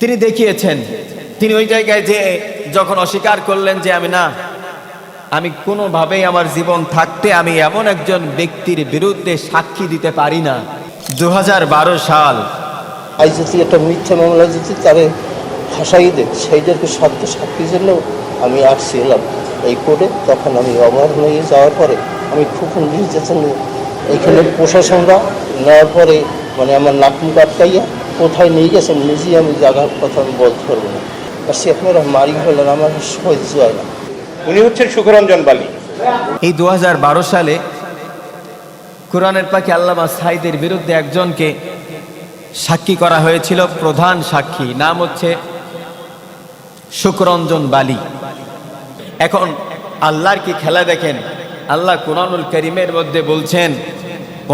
তিনি দেখিয়েছেন। তিনি ওই জায়গায় যে যখন অস্বীকার করলেন যে আমি না, আমি কোনোভাবেই আমার জীবন থাকতে আমি এমন একজন ব্যক্তির বিরুদ্ধে সাক্ষী দিতে পারি না। দু হাজার বারো সাল। যদি একটা মিথ্যা মামলা যদি তারে ফাঁসাই দেয়। সেইটাকে সত্য সাক্ষীর জন্য আমি আসছি এলাম এই কোর্টে। তখন আমি অবাক হয়ে যাওয়ার পরে আমি খুব নির্যাতন এইখানে প্রশাসনরা নেওয়ার পরে মানে আমার নাকুম কাটকাইয়া কোথায় নিয়ে গেছেন? নিজেই আমি জায়গার কথা আমি বলতে পারব না। আর সে আপনারা মারি হলেন আমার সহ্য হয় না উনি হচ্ছেন সুখরঞ্জন বালি। এই দু হাজার বারো সালে কোরআনের পাখি আল্লামা সাইদের বিরুদ্ধে একজনকে সাক্ষী করা হয়েছিল প্রধান সাক্ষী। নাম হচ্ছে শুকরঞ্জন বালি। এখন আল্লাহর কি খেলা দেখেন? আল্লাহ কোরআনুল করিমের মধ্যে বলছেন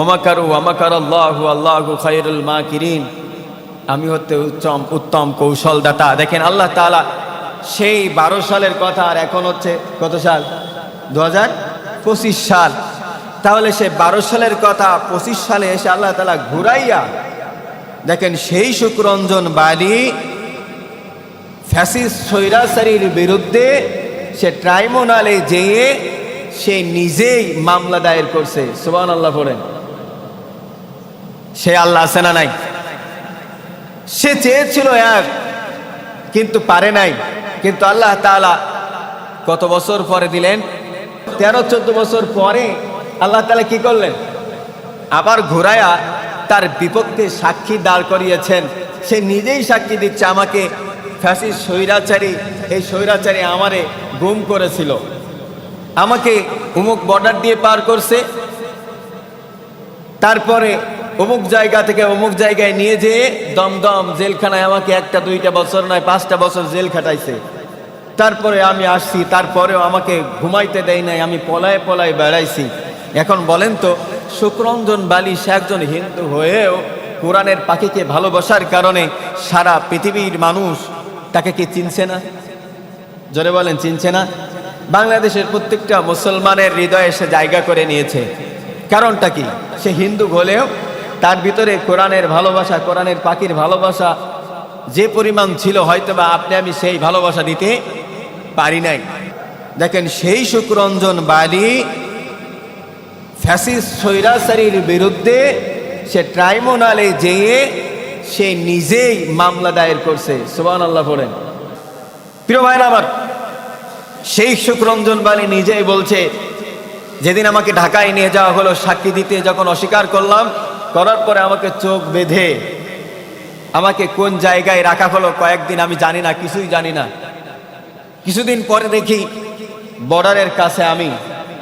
ওমাকারু ওমাকার আল্লাহু আল্লাহু খায়রুল মা কিরিন আমি হতে উত্তম উত্তম কৌশলদাতা। দেখেন আল্লাহ তালা সেই বারো সালের কথা আর এখন হচ্ছে কত সাল? দু হাজার পঁচিশ সাল। তাহলে সে বারো সালের কথা পঁচিশ সালে এসে আল্লাহ তালা ঘুরাইয়া, দেখেন সেই শুক্রঞ্জন বালি ফ্যাসিস সৈরাসারির বিরুদ্ধে সে ট্রাইব্যুনালে যেয়ে সে নিজেই মামলা দায়ের করছে। সুবান আল্লাহ পড়েন। সে আল্লাহ আছে না নাই? সে চেয়েছিল এক, কিন্তু পারে নাই। কিন্তু আল্লাহ তাআলা কত বছর পরে দিলেন? তেরো চোদ্দ বছর পরে আল্লাহ তালা কি করলেন? আবার ঘোরায়া তার বিপক্ষে সাক্ষী দাঁড় করিয়েছেন। সে নিজেই সাক্ষী দিচ্ছে, আমাকে ফ্যাসিস স্বৈরাচারী, এই স্বৈরাচারী আমারে গুম করেছিল। আমাকে উমুক বর্ডার দিয়ে পার করছে। তারপরে অমুক জায়গা থেকে অমুক জায়গায় নিয়ে যেয়ে দমদম জেলখানায় আমাকে একটা, দুইটা বছর নয়, পাঁচটা বছর জেল খাটাইছে। তারপরে আমি আসছি, তারপরেও আমাকে ঘুমাইতে দেয় নাই, আমি পলায় পলায় বেড়াইছি। এখন বলেন তো, শুক্রঞ্জন বালি সে একজন হিন্দু হয়েও কোরআনের পাখিকে ভালোবাসার কারণে সারা পৃথিবীর মানুষ তাকে কি চিনছে না? জোরে বলেন, চিনছে না? বাংলাদেশের প্রত্যেকটা মুসলমানের হৃদয়ে সে জায়গা করে নিয়েছে। কারণটা কি? সে হিন্দু হলেও তার ভিতরে কোরআনের ভালোবাসা, কোরআনের পাখির ভালোবাসা, যে পরিমাণ ছিল হয়তো বা আপনি আমি সেই ভালোবাসা দিতে পারি নাই। দেখেন সেই শুক্রঞ্জন বালি ফ্যাসিস সৈরাসারির বিরুদ্ধে সে ট্রাইব্যুনালে যেয়ে সে নিজেই মামলা দায়ের করছে। সুবান আল্লাহ পড়েন। প্রিয় ভাইরা আমার, সেই শুক্রঞ্জন বালি নিজেই বলছে, যেদিন আমাকে ঢাকায় নিয়ে যাওয়া হলো, সাক্ষী দিতে যখন অস্বীকার করলাম করার পরে আমাকে চোখ বেঁধে আমাকে কোন জায়গায় রাখা হলো কয়েকদিন আমি জানি না, কিছুই জানি না। কিছুদিন পরে দেখি বর্ডারের কাছে আমি,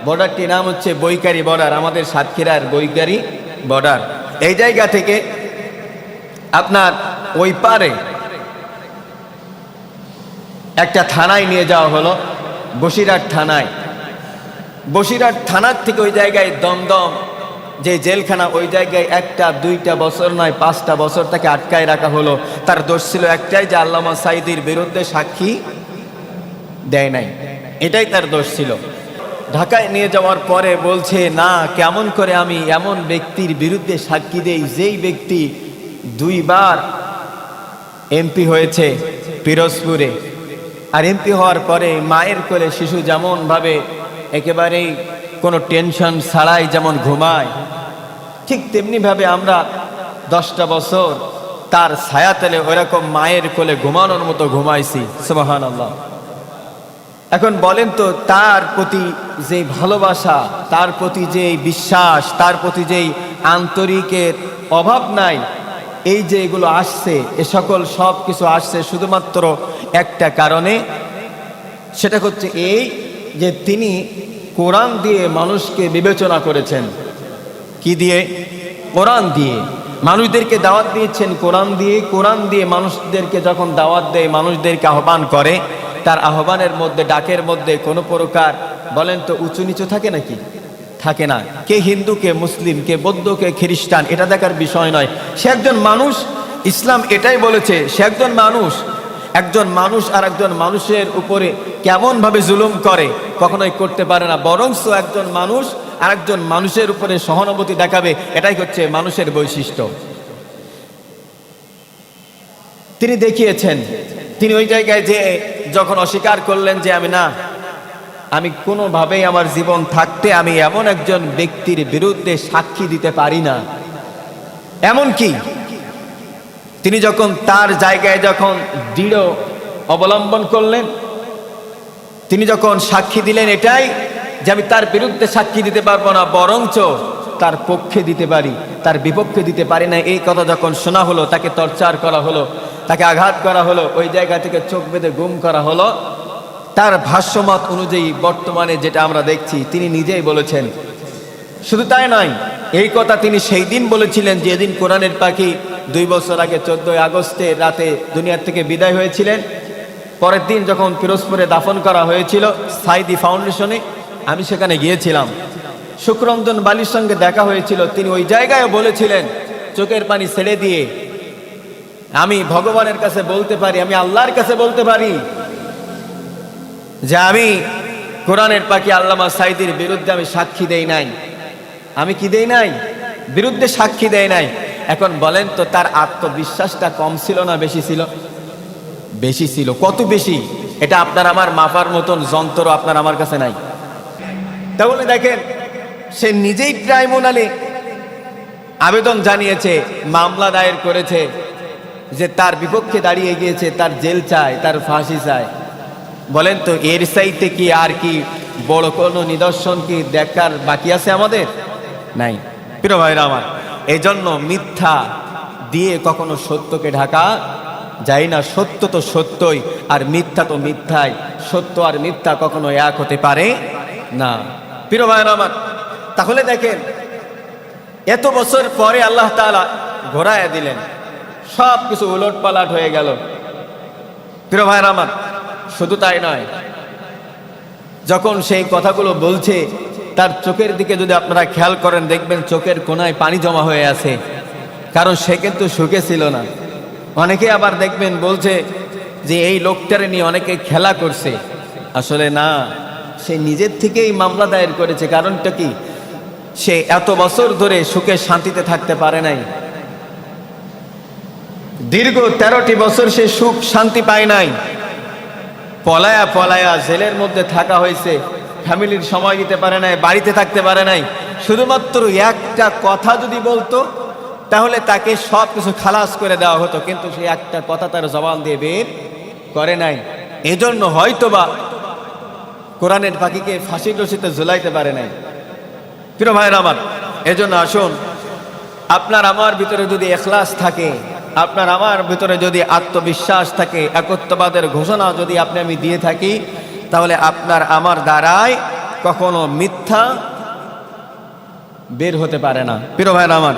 বর্ডারটির নাম হচ্ছে বৈকারি বর্ডার, আমাদের সাতক্ষীরার বৈকারি বর্ডার। এই জায়গা থেকে আপনার ওই পারে একটা থানায় নিয়ে যাওয়া হলো, বসিরহাট থানায়। বসিরহাট থানার থেকে ওই জায়গায় দমদম যে জেলখানা ওই জায়গায় একটা, দুইটা বছর নয়, পাঁচটা বছর তাকে আটকায় রাখা হলো। তার দোষ ছিল একটাই যে আল্লামা সাইদির বিরুদ্ধে সাক্ষী দেয় নাই। এটাই তার দোষ ছিল। ঢাকায় নিয়ে যাওয়ার পরে বলছে, না, কেমন করে আমি এমন ব্যক্তির বিরুদ্ধে সাক্ষী দেই যেই ব্যক্তি দুইবার এমপি হয়েছে পিরোজপুরে। আর এমপি হওয়ার পরে মায়ের কোলে শিশু যেমনভাবে একেবারেই কোনো টেনশন ছাড়াই যেমন ঘুমায় ঠিক তেমনিভাবে আমরা দশটা বছর তার ছায়াতলে ওরকম মায়ের কোলে ঘুমানোর মতো ঘুমাইছি সুবাহান আল্লাহ এখন বলেন তো, তার প্রতি যে ভালোবাসা, তার প্রতি যে বিশ্বাস, তার প্রতি যেই আন্তরিকের অভাব নাই, এই যে এগুলো আসছে, এ সকল সব কিছু আসছে শুধুমাত্র একটা কারণে, সেটা হচ্ছে এই যে তিনি কোরআন দিয়ে মানুষকে বিবেচনা করেছেন। কি দিয়ে? কোরআন দিয়ে। মানুষদেরকে দাওয়াত দিয়েছেন কোরআন দিয়ে। কোরআন দিয়ে মানুষদেরকে যখন দাওয়াত দেয়, মানুষদেরকে আহ্বান করে, তার আহ্বানের মধ্যে, ডাকের মধ্যে কোনো প্রকার, বলেন তো উঁচু নিচু থাকে নাকি? থাকে না। কে হিন্দু, কে মুসলিম, কে বৌদ্ধ, কে খ্রিস্টান, এটা দেখার বিষয় নয়। সে একজন মানুষ, ইসলাম এটাই বলেছে, সে একজন মানুষ একজন মানুষ আর একজন মানুষের উপরে কেমনভাবে জুলুম করে, কখনোই করতে পারে না। বরংস একজন মানুষ আর একজন মানুষের উপরে সহানুভূতি দেখাবে, এটাই হচ্ছে মানুষের বৈশিষ্ট্য। তিনি দেখিয়েছেন, তিনি ওই জায়গায় যে যখন অস্বীকার করলেন যে আমি না, আমি কোনোভাবেই আমার জীবন থাকতে আমি এমন একজন ব্যক্তির বিরুদ্ধে সাক্ষী দিতে পারি না। এমন কি তিনি যখন তার জায়গায় যখন দৃঢ় অবলম্বন করলেন, তিনি যখন সাক্ষী দিলেন এটাই যে আমি তার বিরুদ্ধে সাক্ষী দিতে পারব না, বরঞ্চ তার পক্ষে দিতে পারি, তার বিপক্ষে দিতে পারি না। এই কথা যখন শোনা হলো, তাকে টর্চার করা হলো, তাকে আঘাত করা হলো, ওই জায়গা থেকে চোখ বেঁধে গুম করা হলো, তার ভাষ্যমত অনুযায়ী বর্তমানে যেটা আমরা দেখছি, তিনি নিজেই বলেছেন, শুধু তাই নয়, এই কথা তিনি সেই দিন বলেছিলেন যেদিন কোরআনের পাখি দুই বছর আগে চোদ্দই আগস্টে রাতে দুনিয়ার থেকে বিদায় হয়েছিলেন। পরের দিন যখন পিরোজপুরে দাফন করা হয়েছিল সাইদি ফাউন্ডেশনে, আমি সেখানে গিয়েছিলাম। শুক্রঞ্জন বালির সঙ্গে দেখা হয়েছিল। তিনি ওই জায়গায় বলেছিলেন, চোখের পানি ছেড়ে দিয়ে আমি ভগবানের কাছে বলতে পারি, আমি আল্লাহর কাছে বলতে পারি যে আমি কোরআনের পাখি আল্লামা সাইদির বিরুদ্ধে আমি সাক্ষী দেই নাই। আমি কি দেই নাই? বিরুদ্ধে সাক্ষী দেয় নাই। এখন বলেন তো, তার আত্মবিশ্বাসটা কম ছিল না বেশি ছিল? বেশি ছিল। কত বেশি? এটা আপনার আমার মাপার মতন যন্ত্র আপনার আমার কাছে নাই। তাহলে দেখেন, সে নিজেই ট্রাইব্যুনালে আবেদন জানিয়েছে, মামলা দায়ের করেছে, যে তার বিপক্ষে দাঁড়িয়ে গিয়েছে, তার জেল চায়, তার ফাঁসি চায়। বলেন তো, এর সাইতে কি আর কি বড় কোনো নিদর্শন কি দেখার বাকি আছে আমাদের? নাই। প্রিয় ভাইরা আমার এই জন্য মিথ্যা দিয়ে কখনো সত্যকে ঢাকা যায় না। সত্য তো সত্যই, আর মিথ্যা তো মিথ্যাই। সত্য আর মিথ্যা কখনো এক হতে পারে না। প্রিয় ভাইরা আমার, তাহলে দেখেন, এত বছর পরে আল্লাহ তাআলা ঘোরায় দিলেন। সব কিছু উলট পালাট হয়ে গেল। প্রিয় ভাইরা আমার, শুধু তাই নয়, যখন সেই কথাগুলো বলছে তার চোখের দিকে যদি আপনারা খেয়াল করেন, দেখবেন চোখের কোনায় পানি জমা হয়ে আছে। কারণ সে কিন্তু সুখে ছিল না। অনেকে আবার দেখবেন বলছে যে, এই লোকটারে নিয়ে অনেকে খেলা করছে। আসলে না, সে নিজের থেকেই মামলা দায়ের করেছে। কারণটা কি? সে এত বছর ধরে সুখে শান্তিতে থাকতে পারে নাই। দীর্ঘ তেরোটি বছর সে সুখ শান্তি পায় নাই। পলায়া পলায়া জেলের মধ্যে থাকা হয়েছে। ফ্যামিলির সময় দিতে পারে নাই, বাড়িতে থাকতে পারে নাই। শুধুমাত্র একটা কথা যদি বলতো, তাহলে তাকে সব কিছু খালাস করে দেওয়া হতো, কিন্তু সে একটা কথা তার জবান দিয়ে বের করে নাই। এজন্য হয়তোবা কোরআনের পাখিকে ফাঁসির রশিতে ঝুলাইতে পারে নাই। প্রিয় ভাইয়ের আমার, এজন্য আসুন, আপনার আমার ভিতরে যদি এখলাস থাকে, আপনার আমার ভিতরে যদি আত্মবিশ্বাস থাকে, একত্ববাদের ঘোষণা যদি আপনি আমি দিয়ে থাকি তাহলে আপনার আমার দ্বারাই কখনো মিথ্যা বের হতে পারে না। প্রিয় ভাইয়ের আমার